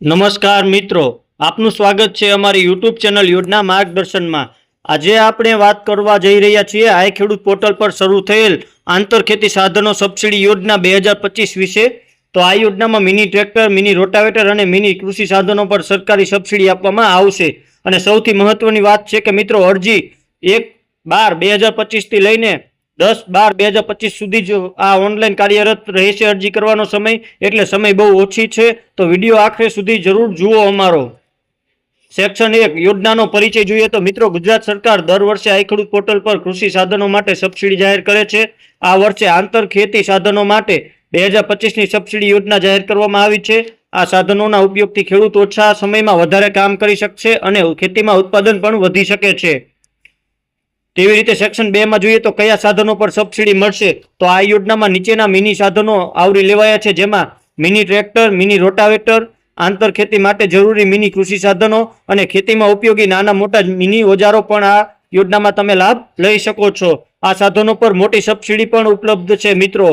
નમસ્કાર મિત્રો, આપનું સ્વાગત છે અમારી યુટ્યુબ ચેનલ યોજના માર્ગદર્શનમાં. આજે આપણે વાત કરવા જઈ રહ્યા છીએ, આ ખેડૂત પોર્ટલ પર શરૂ થયેલ આંતરખેતી સાધનો સબસિડી યોજના બે હજાર પચીસ વિશે. તો આ યોજનામાં મિની ટ્રેક્ટર, મિની રોટાવેટર અને મિની કૃષિ સાધનો પર સરકારી સબસિડી આપવામાં આવશે. અને સૌથી મહત્વની વાત છે કે મિત્રો, અરજી એક બાર બે હજાર પચીસથી લઈને દસ, બાર, બે હજાર પચીસ સુધી જ આ ઓનલાઈન કાર્યરત રહેશે અરજી કરવાનો સમય. એટલે સમય બહુ ઓછી છે. તો વીડિયો આખરે સુધી જરૂર જુઓ અમારો. સેક્શન એક, યોજનાનો પરિચય જોઈએ તો મિત્રો, ગુજરાત સરકાર દર વર્ષે આઈખડૂત પોર્ટલ પર કૃષિ સાધનો માટે સબસિડી જાહેર કરે છે. આ વર્ષે આંતર ખેતી સાધનો માટે બે હજાર પચીસની સબસિડી યોજના જાહેર કરવામાં આવી છે. આ સાધનોના ઉપયોગથી ખેડૂત ઓછા સમયમાં વધારે કામ કરી શકશે અને ખેતીમાં ઉત્પાદન પણ વધી શકે છે. તેવી રીતે સેક્શન બે માં જોઈએ તો કયા સાધનો પર સબસિડી મળશે? તો આ યોજનામાં નીચેના મિની સાધનો આવરી લેવાયા છે, જેમાં મિની ટ્રેક્ટર, મિની રોટાવેટર, આંતર ખેતી માટે જરૂરી મિની કૃષિ સાધનો અને ખેતીમાં ઉપયોગી નાના મોટા મિની ઓજારો પણ આ યોજનામાં તમે લાભ લઈ શકો છો. આ સાધનો પર મોટી સબસિડી પણ ઉપલબ્ધ છે, મિત્રો.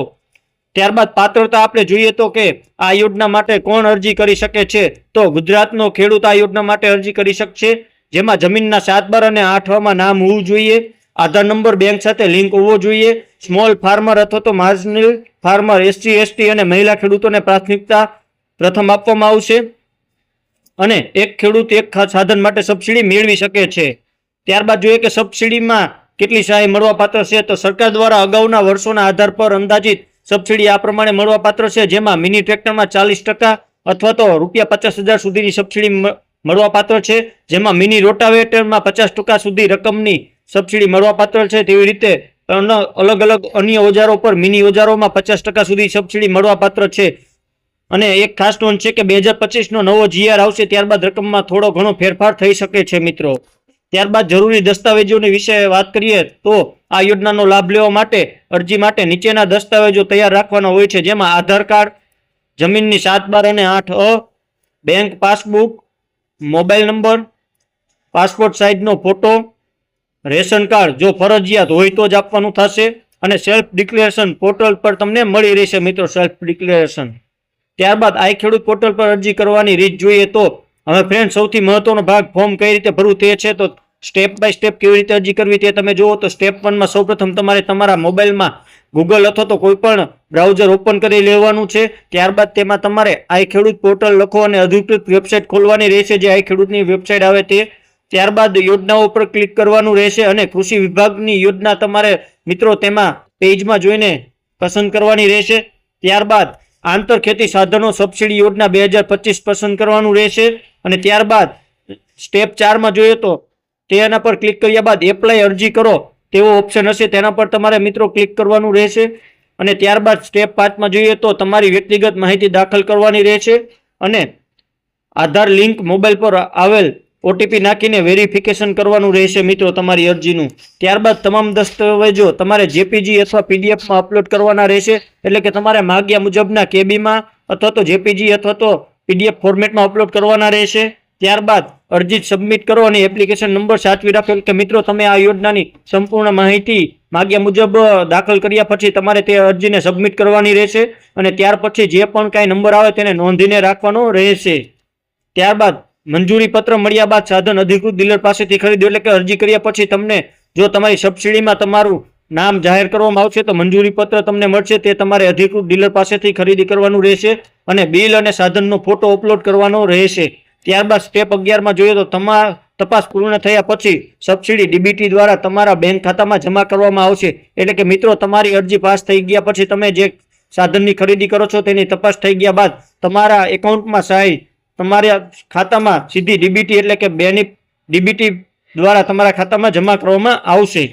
ત્યારબાદ પાત્રતા આપણે જોઈએ તો કે આ યોજના માટે કોણ અરજી કરી શકે છે? તો ગુજરાતનો ખેડૂત આ યોજના માટે અરજી કરી શકશે? જેમાં જમીનના સાત બાર અને આઠમાં નામ હોવું જોઈએ. આધાર નંબર બેંક સાથે લિંક હોવો જોઈએ. સ્મોલ ફાર્મર અથવા તો માર્જિનલ ફાર્મર, એસસી, એસટી અને મહિલા ખેડૂતોને પ્રાથમિકતા પ્રથમ આપવામાં આવશે. અને એક ખેડૂત એક સાધન માટે સબસિડી મેળવી શકે છે. ત્યારબાદ જોઈએ કે સબસિડીમાં કેટલી સહાય મળવાપાત્ર છે તો સરકાર દ્વારા અગાઉના વર્ષોના આધાર પર અંદાજિત સબસિડી આ પ્રમાણે મળવાપાત્ર છે. જેમાં મિની ટ્રેક્ટરમાં ચાલીસ ટકા અથવા તો રૂપિયા પચાસ હજાર સુધીની સબસિડી મળવાપાત્ર છે. જેમાં મિની રોટાવેટરમાં પચાસ ટકા સુધી રકમની સબસિડી મળવાપાત્ર છે. તેવી રીતે અલગ અલગ અન્ય ઓજારો પર મિની ઓજારોમાં પચાસ ટકા સુધી સબસિડી મળવાપાત્ર છે. અને એક ખાસ નોંધ છે કે બે હજાર પચીસનો નવો જીઆર આવશે ત્યારબાદ રકમમાં થોડો ઘણો ફેરફાર થઈ શકે છે મિત્રો. ત્યારબાદ જરૂરી દસ્તાવેજોની વિશે વાત કરીએ તો આ યોજનાનો લાભ લેવા માટે, અરજી માટે નીચેના દસ્તાવેજો તૈયાર રાખવાના હોય છે. જેમાં આધાર કાર્ડ, જમીનની સાત બાર અને આઠ અ, bank passbook mobile number, passport સાઇઝનો photo, ration card, જો ફરજિયાત હોય તો જ આપવાનું થશે. અને સેલ્ફ ડિક્લેરેશન પોર્ટલ પર તમને મળી રહેશે મિત્રો સેલ્ફ ડિક્લેરેશન ત્યારબાદ આઈ ખેડૂત પોર્ટલ પર અરજી કરવાની રીત જોઈએ તો, હવે ફ્રેન્ડ સૌથી મહત્વનો ભાગ ફોર્મ કઈ રીતે ભરવું તે છે, તો સ્ટેપ બાય સ્ટેપ કેવી રીતે અરજી કરવી તે તમે જુઓ તો સ્ટેપ વનમાં સૌપ્રથમ તમારે તમારા મોબાઈલમાં ગૂગલ અથવા તો કોઈ પણ બ્રાઉઝર ઓપન કરી લેવાનું છે, ત્યારબાદ તેમાં તમારે આઈ ખેડૂત પોર્ટલ લખો અને અધિકૃત વેબસાઇટ ખોલવાની રહેશે, જે આઈ ખેડૂતની વેબસાઇટ આવે તે. ત્યારબાદ યોજનાઓ પર ક્લિક કરવાનું રહેશે અને કૃષિ વિભાગની યોજના તમારે મિત્રો તેમાં પેજમાં જોઈને પસંદ કરવાની રહેશે. ત્યારબાદ આંતર ખેતી સાધનો સબસિડી યોજના બે હજાર પચીસ પસંદ કરવાનું રહેશે. અને ત્યારબાદ સ્ટેપ ચારમાં જોઈએ તો તેના પર ક્લિક કર્યા બાદ એપ્લાય અરજી કરો. તેવો ઓપ્શન હશે. તેના પર તમારે મિત્રો ક્લિક કરવાનું રહેશે. અને ત્યારબાદ સ્ટેપ પાંચમાં જોઈએ તો તમારી વ્યક્તિગત માહિતી દાખલ કરવાની રહેશે. અને આધાર લિંક મોબાઈલ પર આવેલ ઓટીપી નાખીને વેરિફિકેશન કરવાનું રહેશે મિત્રો તમારી અરજીનું. ત્યારબાદ તમામ દસ્તાવેજો તમારે જેપીજી અથવા પીડીએફમાં અપલોડ કરવાના રહેશે. એટલે કે તમારે માગ્યા મુજબના કેબીમાં અથવા તો જેપીજી અથવા તો પીડીએફ ફોર્મેટમાં અપલોડ કરવાના રહેશે. ત્યારબાદ અરજી સબમિટ કરો અને એપ્લિકેશન નંબર સાચવી રાખો. કે મિત્રો, તમે આ યોજનાની સંપૂર્ણ માહિતી માગ્યા મુજબ દાખલ કર્યા પછી તમારે તે અરજીને સબમિટ કરવાની રહેશે અને ત્યાર પછી જે પણ કાંઈ નંબર આવે તેને નોંધીને રાખવાનો રહેશે. ત્યારબાદ મંજૂરી પત્ર મળ્યા બાદ સાધન અધિકૃત ડીલર પાસેથી ખરીદ્યો એટલે કે અરજી કર્યા પછી તમને જો તમારી સબસિડીમાં તમારું નામ જાહેર કરવામાં આવશે તો મંજૂરી પત્ર તમને મળશે. તે તમારે અધિકૃત ડીલર પાસેથી ખરીદી કરવાનું રહેશે અને બિલ અને સાધનનો ફોટો અપલોડ કરવાનો રહેશે. ત્યારબાદ સ્ટેપ અગિયારમાં જોઈએ તો તમારા તપાસ પૂર્ણ થયા પછી સબસિડી ડીબીટી દ્વારા તમારા બેંક ખાતામાં જમા કરવામાં આવશે. એટલે કે મિત્રો, તમારી અરજી પાસ થઈ ગયા પછી તમે જે સાધનની ખરીદી કરો છો તેની તપાસ થઈ ગયા બાદ તમારા એકાઉન્ટમાં સહાય તમારા ખાતામાં સીધી ડીબીટી એટલે કે બેની ડીબીટી દ્વારા તમારા ખાતામાં જમા કરવામાં આવશે.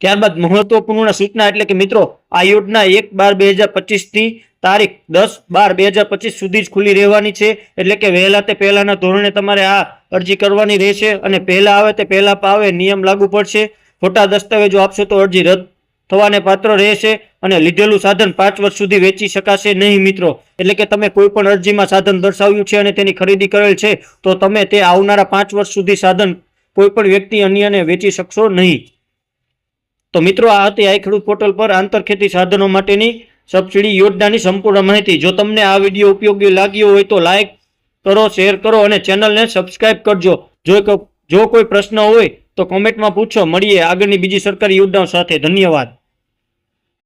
ત્યારબાદ મહત્વપૂર્ણ સૂચના એટલે કે મિત્રો, આ યોજના એક બાર બે હજાર પચીસથી તારીખ દસ બાર બે હજાર પચીસ સુધી જ ખુલ્લી રહેવાની છે. એટલે કે વહેલા તે પહેલાના ધોરણે તમારે આ અરજી કરવાની રહેશે અને પહેલાં આવે તે પહેલાં આવે નિયમ લાગુ પડશે. ખોટા દસ્તાવેજો આપશો તો અરજી રદ થવાને પાત્ર રહેશે અને લીધેલું સાધન પાંચ વર્ષ સુધી વેચી શકાશે નહીં મિત્રો. એટલે કે તમે કોઈ પણ અરજીમાં સાધન દર્શાવ્યું છે અને તેની ખરીદી કરેલ છે, તો તમે તે આવનારા પાંચ વર્ષ સુધી સાધન કોઈ પણ વ્યક્તિ અન્યને વેચી શકશો નહીં. તો મિત્રો આ હતી ખેડૂત પોર્ટલ પર આંતરખેતી સાધનો માટેની સબસિડી યોજનાની સંપૂર્ણ માહિતી. જો તમને આ વીડિયો ઉપયોગી લાગ્યો હોય તો લાઇક કરો શેર કરો અને ચેનલને સબસ્ક્રાઇબ કરજો. જો જો કોઈ પ્રશ્ન હોય તો કોમેન્ટમાં પૂછો. મળીએ આગળની બીજી સરકારી યોજનાઓ સાથે. ધન્યવાદ.